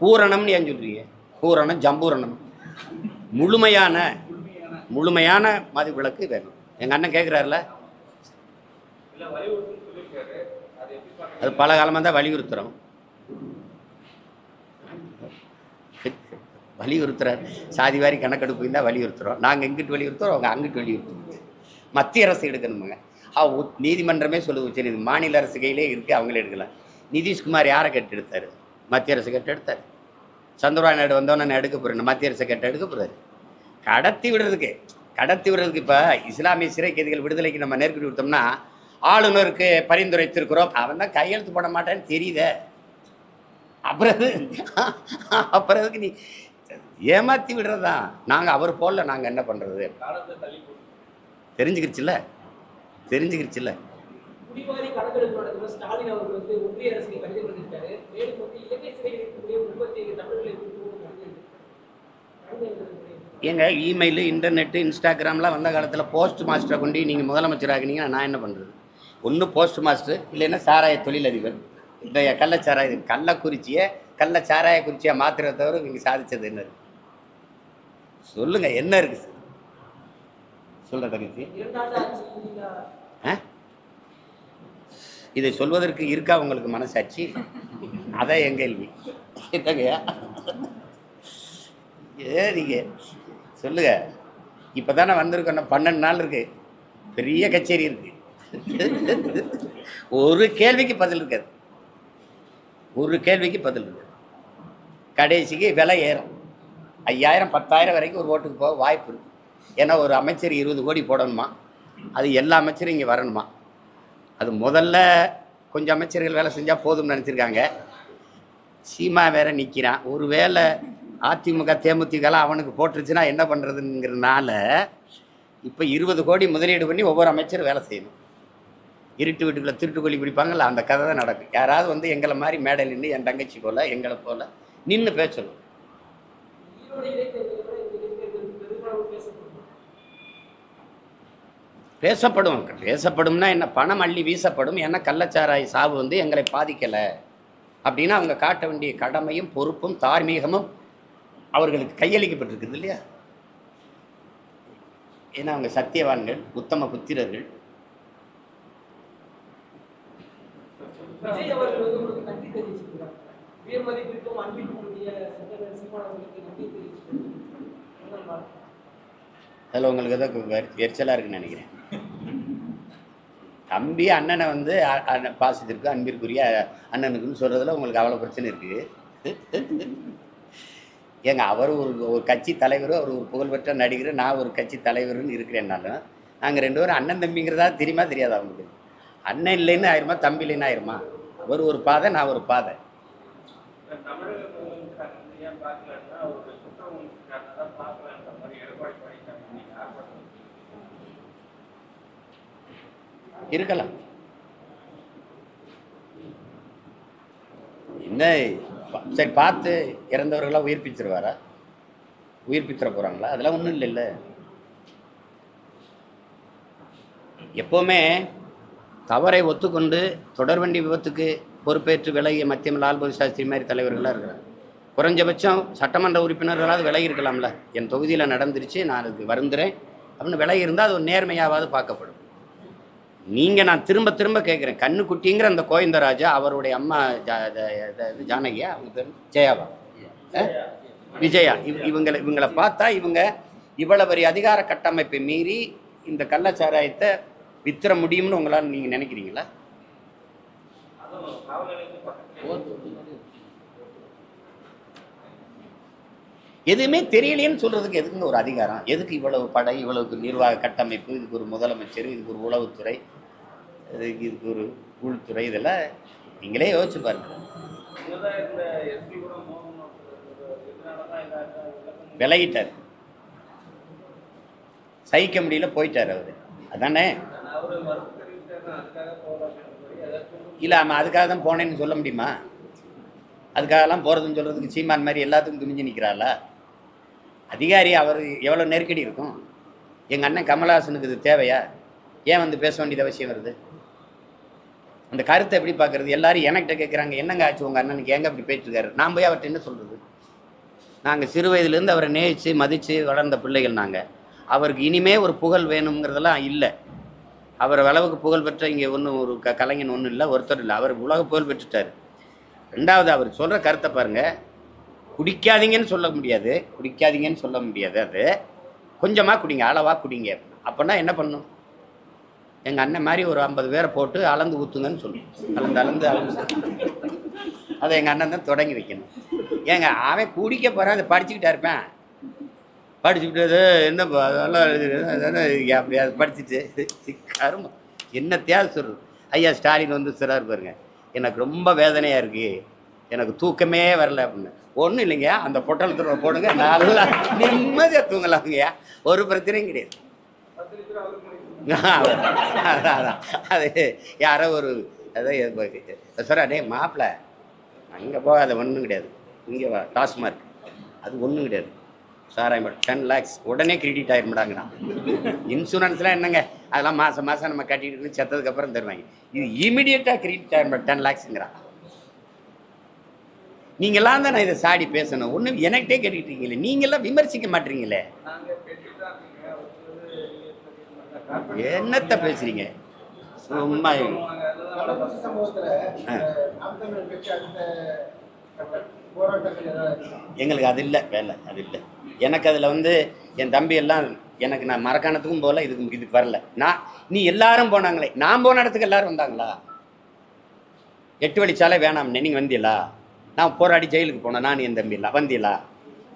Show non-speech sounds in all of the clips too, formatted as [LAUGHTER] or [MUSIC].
பூரணம்னு ஏன் சொல்றீங்க? பூரணம் ஜம்பூரணம். முழுமையான முழுமையான மது விளக்கு வேணும் எங்கள் அண்ணன் கேட்குறாருல அது பல காலமாக தான் வலியுறுத்துகிறோம் வலியுறுத்துறாரு. சாதி வாரி கணக்கெடுப்பு தான் வலியுறுத்துகிறோம் நாங்கள் இங்கிட்டு வலியுறுத்துறோம்? அவங்க அங்கிட்டு வலியுறுத்துறோம். மத்திய அரசு எடுக்கணுமுங்க. அவ நீதிமன்றமே சொல்லுது சரி மாநில அரசு கையிலே இருக்குது அவங்களே எடுக்கலாம். நிதிஷ்குமார் யாரை கேட்டு எடுத்தார்? மத்திய அரசு கேட்டு எடுத்தார். சந்திரபாபு நாயுடு வந்தோன்னே நான் எடுக்க போறேன் மத்திய அரசு கேட்டு எடுக்க போறாரு. கடத்தி விடுறதுக்கு கடத்தி விடுறதுக்கு இப்போ இஸ்லாமிய சிறை கைதிகள் விடுதலைக்கு நம்ம நெருக்கடி கொடுத்தோம்னா ஆளுநருக்கு பரிந்துரைத்திருக்கிறோம். அவன் தான் கையெழுத்து போட மாட்டேன்னு தெரியுதே அப்புறம் எது- அப்புறம் எதுக்கு நீ ஏமாத்தி விடுறதா நாங்கள் அவர் போடல நாங்கள் என்ன பண்ணுறது தெரிஞ்சுக்கிருச்சுல்ல? தெரிஞ்சுக்கிருச்சுல்ல? குடிவாரி கணக்கெடுப்பு நடத்தும் ஸ்டாலின் அவர்கள் வந்து ஒன்றிய அரசுக்கு கடிதம் எழுதியிருக்காரு மேலும் வந்து இலங்கை சிறையில் இருக்கக்கூடிய முப்பத்தி ஏழு தமிழர்களை. ஏங்க இமெயிலு இன்டர்நெட்டு இன்ஸ்டாகிராம்லாம் வந்த காலத்தில் போஸ்ட் மாஸ்டரை கொண்டு நீங்கள் முதலமைச்சர் ஆகினீங்கன்னா நான் என்ன பண்ணுறது ஒன்று போஸ்ட் மாஸ்டர் இல்லைன்னா சாராய தொழிலதிபர். இந்த கள்ளச்சாராய கள்ளக்குறிச்சியை கள்ளச்சாராய குறிச்சியை மாத்திரத்தை தவிர நீங்கள் சாதிச்சது என்ன இருக்கு? சொல்லுங்க என்ன இருக்கு? சொல்ற தகுதி இதை சொல்வதற்கு இருக்கா உங்களுக்கு மனசாட்சி? அதான் என் கேள்வி. என்னங்கய்யா ஏ நீங்கள் சொல்லுங்க. இப்பதானே வந்திருக்கோம் இன்னும் பன்னெண்டு நாள் இருக்கு. பெரிய கச்சேரி இருக்கு. ஒரு கேள்விக்கு பதில் இருக்காது. ஒரு கேள்விக்கு பதில் இருக்காது. கடைசிக்கு விலை ஏறும். ஐயாயிரம் பத்தாயிரம் வரைக்கும் ஒரு ஓட்டுக்கு போக வாய்ப்பு இருக்குது ஏன்னா ஒரு அமைச்சர் இருபது கோடி போடணுமா? அது எல்லா அமைச்சரும் இங்கே வரணுமா? அது முதல்ல கொஞ்சம் அமைச்சர்கள் வேலை செஞ்சால் போதும்னு நினச்சிருக்காங்க. சீமா வேற நிற்கிறான் ஒரு வேலை அதிமுக தேமுதிகலாம் அவனுக்கு போட்டுருச்சுன்னா என்ன பண்ணுறதுங்கிறனால இப்போ இருபது கோடி முதலீடு பண்ணி ஒவ்வொரு அமைச்சரும் வேலை செய்யணும். இருட்டு வீட்டுக்குள்ளே திருட்டு கொல்லி பிடிப்பாங்கல்ல அந்த கதை தான் நடக்கும். யாராவது வந்து எங்களை மாதிரி மேடையில் நின்று என் தங்கச்சி போல் எங்களை போல் நின்று பேசணும். பேசப்படும். பேசப்படும்னா என்ன? பணம் அள்ளி வீசப்படும். ஏன்னா கள்ளச்சாராய சாவு வந்து எங்களை பாதிக்கலை. அப்படின்னு அவங்க காட்ட வேண்டிய கடமையும் பொறுப்பும் தார்மீகமும் அவர்களுக்கு கையளிக்கப்பட்டிருக்குது இல்லையா? ஏன்னா அவங்க சத்தியவான்கள் உத்தம புத்திரர்கள். விஜய் அவர்கள் வந்து உங்களுக்கு நன்றி தெரிவிச்சிருக்கிறார் உயர் மதிப்பிற்கும் அன்பிற்கும் சீமானவர்களுக்கு நன்றி தெரிவிச்சிருக்கிறார் அதில் உங்களுக்கு ஏதோ எரிச்சலாக இருக்குன்னு நினைக்கிறேன். தம்பி அண்ணனை வந்து அண்ணன் பாசத்திற்கு அன்பிற்குரிய அண்ணனுக்குன்னு சொல்கிறதுல உங்களுக்கு அவ்வளோ பிரச்சனை இருக்குது ஏங்க அவர் ஒரு ஒரு கட்சி தலைவர் அவர் ஒரு புகழ்பெற்ற நடிகர் நான் ஒரு கட்சி தலைவர்னு இருக்கிறேன்னாலும் நாங்கள் ரெண்டு பேரும் அண்ணன் தம்பிங்கிறதா தெரியுமா தெரியாதா அவங்களுக்கு அண்ணன் இல்லைன்னு ஆயிருமா தம்பி இல்லைன்னு ஆயிருமா? அவர் ஒரு பாதை நான் ஒரு பாதை. இருக்கலாம். என்ன? சரி பார்த்து இறந்தவர்களாக உயிர்ப்பிச்சிருவாரா உயிர்ப்பிச்சிட போகிறாங்களா அதெல்லாம் ஒன்றும் இல்லைல்ல. எப்போவுமே தவறை ஒத்துக்கொண்டு தொடர்வண்டி விபத்துக்கு பொறுப்பேற்று விலகிய மத்தியம் லால்பதி சாஸ்திரி மாதிரி தலைவர்களாக இருக்கிறாங்க. குறைஞ்சபட்சம் சட்டமன்ற உறுப்பினர்களாவது விலகி இருக்கலாம்ல. என் தொகுதியில் நடந்துருச்சு நான் அதுக்கு வருந்துறேன். அப்படின்னு விலகி இருந்தால் அது ஒரு நேர்மையாவது பார்க்கப்படும். நீங்கள் நான் திரும்ப திரும்ப கேட்குறேன் கண்ணுக்குட்டிங்கிற அந்த கோவிந்தராஜா அவருடைய அம்மா ஜா- இது ஜானகியா அவங்க பேர் ஜெயாவா? அஹ்? விஜயா. இவ் இவங்களை இவங்களை பார்த்தா இவங்க இவ்வளவு பெரிய அதிகார கட்டமைப்பை மீறி இந்த கள்ளச்சாராயத்தை வித்துற முடியும்னு உங்களால் நீங்கள் நினைக்கிறீங்களா? எதுவுமே தெரியலையேன்னு சொல்றதுக்கு எதுக்குங்க ஒரு அதிகாரம்? எதுக்கு இவ்வளவு படை இவ்வளவு நிர்வாக கட்டமைப்பு? இதுக்கு ஒரு முதலமைச்சர் இதுக்கு ஒரு உளவுத்துறை. இதுக்கு இதுக்கு ஒரு உள்துறை இதெல்லாம் நீங்களே யோசிச்சு பாருங்க. விலகிட்டார். சகிக்க முடியல போயிட்டார் அவர். அதானே? இல்லை ஆமாம் அதுக்காக தான் போனேன்னு சொல்ல முடியுமா? அதுக்காகலாம் போகிறதுன்னு சொல்கிறதுக்கு சீமான் மாதிரி எல்லாத்துக்கும் துணிஞ்சு நிற்கிறாளா அதிகாரி அவர் எவ்வளோ நெருக்கடி இருக்கும்? எங்கள் அண்ணன் கமலஹாசனுக்கு இது தேவையா? ஏன் வந்து பேச வேண்டியது அவசியம் வருது? அந்த கருத்தை எப்படி பார்க்கறது? எல்லாரும் என்கிட்ட கேட்குறாங்க என்னங்க ஆச்சு உங்கள் அண்ணனுக்கு? எங்கே அப்படி போயிட்டுருக்காரு? நான் போய் அவர்கிட்ட என்ன சொல்கிறது நாங்கள் சிறு வயதுலேருந்து அவரை நேயிச்சு மதித்து வளர்ந்த பிள்ளைகள் நாங்கள் அவருக்கு இனிமே ஒரு புகழ் வேணுங்கிறதெல்லாம் இல்லை. அவர் அளவுக்கு புகழ் பெற்ற இங்கே ஒன்றும் ஒரு க கலைஞன் ஒன்றும் இல்லை ஒருத்தர் இல்லை. அவர் உலக புகழ் பெற்றுட்டார். ரெண்டாவது அவர் சொல்கிற கருத்தை பாருங்கள் குடிக்காதீங்கன்னு சொல்ல முடியாது. குடிக்காதீங்கன்னு சொல்ல முடியாது அது. கொஞ்சமாக குடிங்க அளவாக குடிங்க. அப்படின்னா என்ன பண்ணும்? எங்கள் அண்ணன் மாதிரி ஒரு ஐம்பது பேரை போட்டு அளந்து ஊற்றுங்கன்னு சொல்லுவோம் அளந்து அளந்து அளந்து. அதை எங்கள் அண்ணன் தான் தொடங்கி வைக்கணும். ஏங்க அவன் குடிக்க போகிறான் அதை படிச்சுக்கிட்டா இருப்பேன். படிச்சுக்கிட்டு என்ன அதெல்லாம் அப்படி அதை படிச்சுட்டு என்ன தேவையை சொல்கிறது ஐயா ஸ்டாலின் வந்து சிறார் பாருங்க எனக்கு ரொம்ப வேதனையாக இருக்கு. எனக்கு தூக்கமே வரல அப்படின்னு. ஒன்றும் இல்லைங்க அந்த பொட்டலத்தில் போடுங்க நல்லா நிம்மதியாக தூங்கலாம்ங்கய்யா ஒரு பிரச்சனையும் கிடையாது பத்து லிட்டர் அவருக்கு முடியும் அதான் அதான் அது யாரோ ஒரு அதான் சார் அடே மாப்பிள்ள அங்கே போகாத ஒன்றும் கிடையாது. இங்கே வா டாஸ்மார்க் அது ஒன்றும் கிடையாது. சாராயம் டென் லேக்ஸ் உடனே கிரெடிட் ஆயிருமாடாங்கிறான் இன்சூரன்ஸ்லாம் என்னங்க? அதெல்லாம் மாதம் மாதம் நம்ம கட்டிட்டு செத்ததுக்கப்புறம் தருவாங்க. இது இமீடியட்டாக கிரெடிட் ஆயிருமா டென் லேக்ஸுங்கிறான் நீங்களாம் தான் நான் இதை சாடி பேசணும். ஒன்றும் எனக்கிட்டே கேட்டுக்கிட்டீங்களே நீங்களாம் விமர்சிக்க மாட்டீங்களே. போராட்டங்கள் பேசுறீங்க? சும்மா எங்களுக்கு அது இல்லை வேலை அது இல்லை. எனக்கு அதில் வந்து என் தம்பி எல்லாம் எனக்கு நான் மரக்காணத்துக்கும் போகல இதுக்கு இதுக்கு வரல. நான் நீ எல்லாரும் போனாங்களே. நான் போன இடத்துக்கு எல்லாரும் வந்தாங்களா? எட்டு வழிச்சாலே வேணாம்னே. நீங்கள் வந்தீங்களா? நான் போராடி ஜெயிலுக்கு போனேன். நான் என் தம்பிலாம் வந்தீங்களா?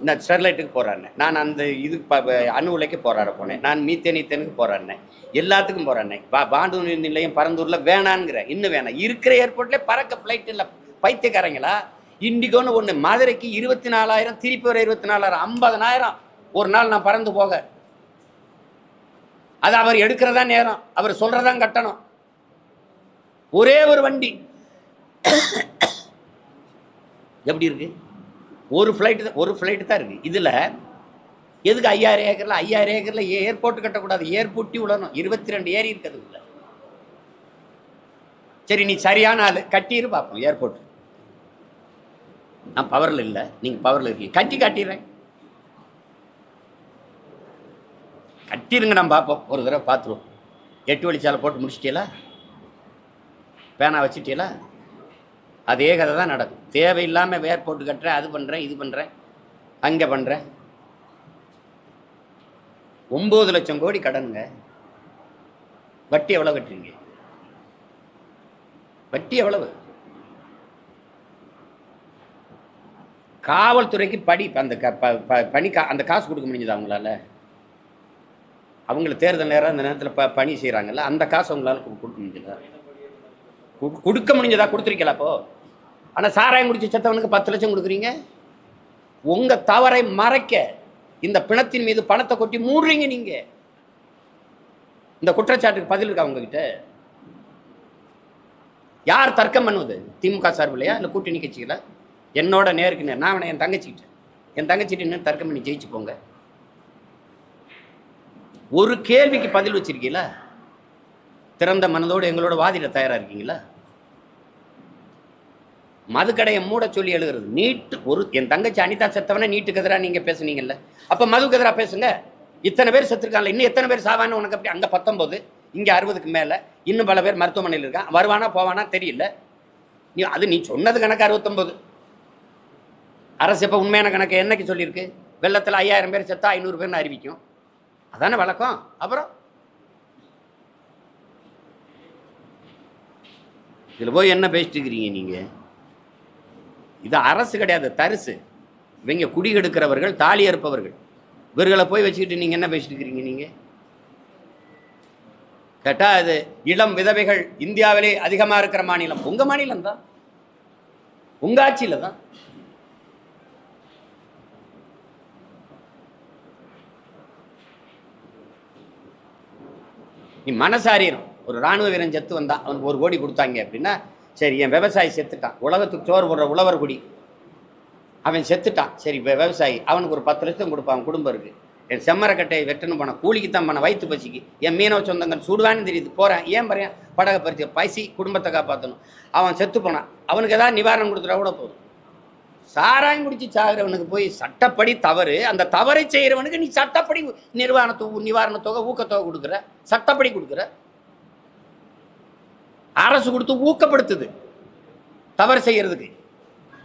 நான் ஸ்டெர்லைட்டுக்கு போராடினேன் நான் அந்த இதுக்கு அணு உலைக்கு போராட போனேன். நான் மீத்தேன் ஈத்தேனுக்கு போராடினேன் எல்லாத்துக்கும் போராடினேன் பா பாண்டூர் நிலையம் பரந்தூரில் வேணாங்கிற இன்னும் வேணாம். இருக்கிற ஏர்போர்ட்லேயே பறக்க ஃப்ளைட் இல்லை. பைத்தியக்காரங்களா? இண்டிகோன்னு ஒன்று மதுரைக்கு இருபத்தி நாலாயிரம் திருப்பி ஒரு இருபத்தி நாலாயிரம் ஐம்பதனாயிரம் ஒரு நாள் நான் பறந்து போக. அது அவர் எடுக்கிறதா நேரம். அவர் சொல்றதான் கட்டணம். ஒரே ஒரு வண்டி. [COUGHS] எப்படி இருக்கு? ஒரு ஃப்ளைட்டு ஒரு ஃப்ளைட்டு தான் இருக்குது இதில் எதுக்கு ஐயாயிரம் ஏக்கரில்? ஐயாயிரம் ஏக்கரில் ஏர்போர்ட் கட்டக்கூடாது. ஏர்போர்ட்டி விடணும் இருபத்தி ரெண்டு ஏரி இருக்குது உள்ள சரி நீ சரியான ஆள். கட்டிடு பார்ப்போம். ஏர்போர்ட் நான் பவரில் இல்லை. நீங்கள் பவரில் இருக்கீங்க. கட்டி காட்டிடுறேன். கட்டிருங்க நான் பார்ப்போம். ஒரு தடவை பார்த்துருவோம். எட்டு வழிச்சாலை போட்டு முடிச்சிட்டீங்களா பேனா வச்சுட்டீங்களா அதே கதை தான் நடக்கும். தேவையில்லாமல் வேர் போட்டு கட்டுறேன் அது பண்ணுறேன் இது பண்ணுறேன் அங்கே பண்ணுறேன் ஒம்பது லட்சம் கோடி கடனுங்க. வட்டி எவ்வளோ கட்டுறீங்க? வட்டி எவ்வளவு? காவல்துறைக்கு படி அந்த க- ப- ப- பணி கா அந்த காசு கொடுக்க முடிஞ்சதா அவங்களால அவங்கள தேர்தல் நேரம் அந்த நேரத்தில் ப பணி செய்கிறாங்கல்ல அந்த காசு அவங்களால கொடுக்க முடிஞ்சதா? கு- கொடுக்க முடிஞ்சதா? கொடுத்துருக்கலப்போ ஆனால் சாராயம் குடிச்சு செத்தவனுக்கு பத்து லட்சம் கொடுக்குறீங்க? உங்கள் தவறை மறைக்க இந்த பிணத்தின் மீது பணத்தை கொட்டி மூடுறீங்க நீங்கள் இந்த குற்றச்சாட்டுக்கு பதில் இருக்கா உங்ககிட்ட? யார் தர்க்கம் பண்ணுவது? திமுக சார்பில்லையா இல்லை கூட்டணி கட்சிகளா? என்னோட நேருக்கு நேர். நான் அவனை என் தங்கச்சிக்கிட்டேன் என் தங்கச்சிட்டு இன்னும் தர்க்கம் பண்ணி ஜெயிச்சு போங்க. ஒரு கேள்விக்கு பதில் வச்சிருக்கீங்களா? திறந்த மனதோடு எங்களோட வாதிட தயாராக இருக்கீங்களா? மதுக்கடையை மூட சொல்லி எழுதுறது. நீட்டு ஒரு என் தங்கச்சி அனிதா செத்தவனே நீட்டுக்கு எதிராக நீங்கள் பேசுனீங்கல்ல. அப்போ மதுக்கு எதிராக பேசுங்க. இத்தனை பேர் செத்துருக்காங்கல்ல இன்னும் எத்தனை பேர் சாவான்னு உனக்கு அப்படி அங்கே பத்தொம்போது இங்கே அறுபதுக்கு மேலே. இன்னும் பல பேர் மருத்துவமனையில் இருக்கான். வருவானா போவானா தெரியல. நீ அது நீ சொன்னது கணக்கு அறுபத்தொம்போது அரசு இப்போ உண்மையான கணக்கு என்னைக்கு சொல்லியிருக்கு? வெள்ளத்தில் ஐயாயிரம் பேர் செத்தா ஐநூறு பேர்னு அறிவிக்கும். அதானே வழக்கம்? அப்புறம்? இதில் போய் என்ன பேசிட்டு இருக்கிறீங்க நீங்கள் இது அரசு கிடையாது தரிசு. இவங்க குடிகெடுக்கிறவர்கள் தாலி அறுப்பவர்கள். இவர்களை போய் வச்சுக்கிட்டு நீங்கள் என்ன பேசிட்டு இருக்கிறீங்க நீங்கள் கேட்டா அது இளம் விதவைகள் இந்தியாவிலே அதிகமாக இருக்கிற மாநிலம். உங்கள் மாநிலம் தான். உங்கள் ஆட்சியில் தான். நீ மனசாரியம் ஒரு ராணுவ வீரன் செத்து வந்தான் அவனுக்கு ஒரு கோடி கொடுத்தாங்க அப்படின்னா சரி என் விவசாயி செத்துட்டான். உலகத்துக்கு சோறு போடுற உழவர் குடி. அவன் செத்துட்டான். சரி இப்போ விவசாயி அவனுக்கு ஒரு பத்து லட்சம் கொடுப்பான் குடும்பம் இருக்குது என் செம்மரக்கட்டையை வெட்டணும் பண்ண கூலிக்கு தான் பண்ண வயிற்று பசிக்கு. என் மீனவ சொந்தங்கள் சுடுவான்னு தெரியுது. போகிறேன் ஏன் பாருங்க படகை பறிச்சு பசி குடும்பத்தை காப்பாற்றணும் அவன் செத்து போனான். அவனுக்கு ஏதாவது நிவாரணம் கொடுத்துட்டா கூட போதும். சாராயம் குடிச்சு சாகிறவனுக்கு போய் சட்டப்படி தவறு. அந்த தவறை செய்கிறவனுக்கு நீ சட்டப்படி நிர்வாணத்து நிவாரண தொகை ஊக்கத்தொகை கொடுக்குற. சட்டப்படி கொடுக்குற. அரசு கொடுத்து ஊக்கப்படுத்துது. தவறு செய்யறதுக்கு.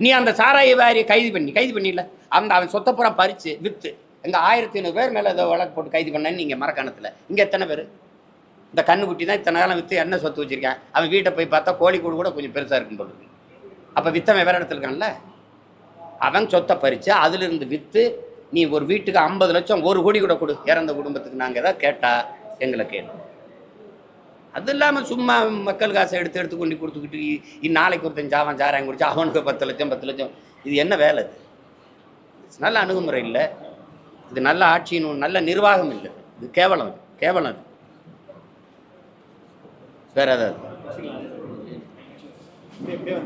நீ அந்த சாராய வாரியை கைது பண்ணி கைது பண்ணிடல அந்த அவன் சொத்தை பூரா பறித்து விற்று எங்க ஆயிரத்தி ஐநூறு பேர் மேலே ஏதோ வழக்கு போட்டு கைது பண்ணேன்னு நீங்கள் மரக்கணத்தில். இங்கே எத்தனை பேர்? இந்த கண்ணுக்குட்டி தான் இத்தனை காலம் விற்று என்ன சொத்து வச்சுருக்கேன் அவன் வீட்டை போய் பார்த்தா கோழிக்கூடு கூட கொஞ்சம் பெருசாக இருக்கும் போல அப்போ வித்தவன் வேறு இடத்துல இருக்கான்ல? அவன் சொத்தை பறித்து அதிலிருந்து விற்று நீ ஒரு வீட்டுக்கு ஐம்பது லட்சம் ஒரு கோடி கூட கொடு. இறந்த குடும்பத்துக்கு நாங்கள் எதாவது கேட்டால் எங்களை கேட்டு அது இல்லாமல் சும்மா மக்கள் காசை எடுத்து எடுத்து கொண்டு கொடுத்துக்கிட்டு இ- நாளைக்கு ஒருத்தன் ஜாவன் சாராயம் குடிச்சு அவனுக்கு பத்து லட்சம் பத்து லட்சம். இது என்ன வேலை இது நல்ல அணுகுமுறை இல்லை. இது நல்ல ஆட்சியின் நல்ல நிர்வாகம் இல்லை. இது கேவலம் கேவலம் இது வேற ஏதாவது? இப்படியே